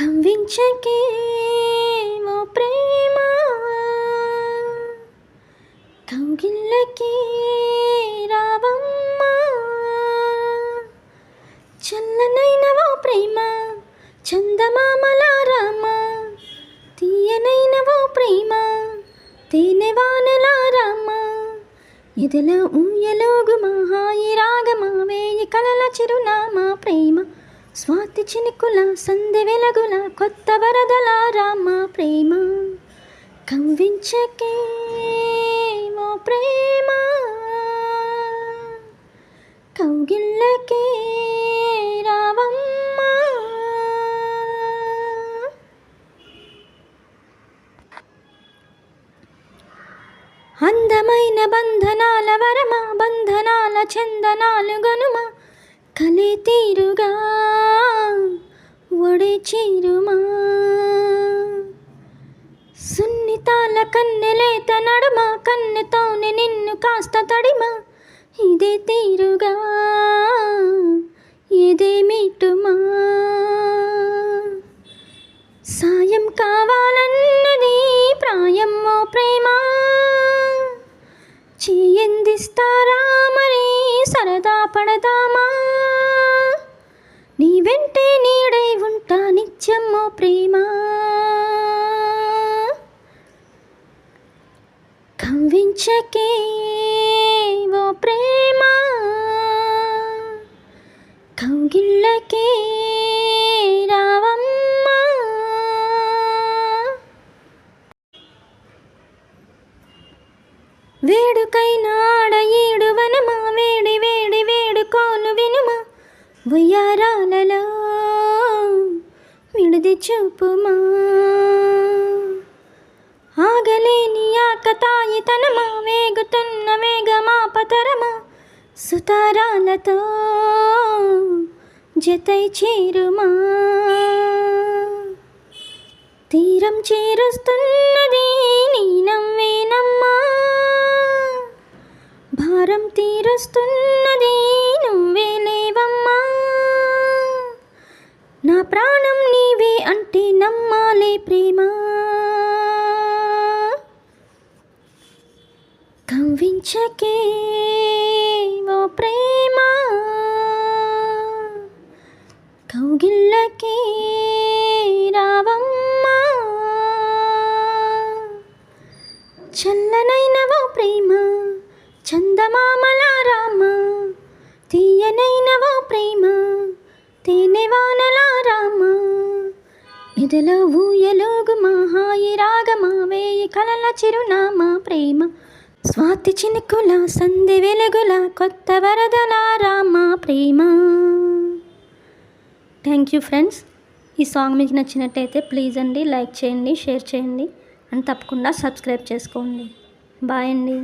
కవ్వించకే ఓ ప్రేమ. కౌగిళ్ళకి రావమ్మా. చల్లనైనవో ప్రేమ చందమామల రామ. తీయనైనవో ప్రేమ తేనెవానల రామ. ఎదల ఊయలోగు మహాయి రాగమా వేయి కలల చిరునామా ప్రేమ. స్వాతి చినుకుల సంధి వెలగుల కొత్త వరదల రామ ప్రేమ. కవ్వించకేమో ప్రేమ. కౌగిళ్ళకే రావమ్మ. అందమైన బంధనాల వరమ బంధనాల చందనాలు గనుమ. కలి తీరుగా దేవుడి చీరుమా? సున్నితాల కన్నెలేత నడుమ? కన్నెతోనే నిన్ను కాస్త తడిమ? ఇదే తీరుగా ఇదే మీటుమా? సాయం కావాలన్నది ప్రాయమ్మో ప్రేమ? చేయందిస్తారా మరి? సరదా పడదామా? ప్రేమ. కవ్వించకే ఓ ప్రేమ. కౌగిళ్ళకే విడిది చూపుమా? ఆగలేని ఆకతాయి తనమా వేగుతున్న వేగమా పతరమా? సుతారాలతో జతై చేరుమా? తీరం చేరుస్తున్నది నీ నవ్వేనమ్మా భారం తీరుస్తున్న కవ్వించకే ఓ ప్రేమ. కౌగిళ్ళకే రావమ్మా. చల్లనైన ఓ ప్రేమ చందమామల రామ. తీయనైన ఓ ప్రేమ తేనెవానల రామ. ఎదలో ఊయలోగు మహాయి రాగమా వేయి కలల చిరునామా ప్రేమ. స్వాతి చినుకుల సంధి వెలుగుల కొత్త వరదల రామ ప్రేమ. థ్యాంక్ యూ ఫ్రెండ్స్ ఈ సాంగ్ మీకు నచ్చినట్టయితే ప్లీజ్ అండి లైక్ చేయండి షేర్ చేయండి అండ్ తప్పకుండా సబ్స్క్రైబ్ చేసుకోండి. బాయ్ అండి.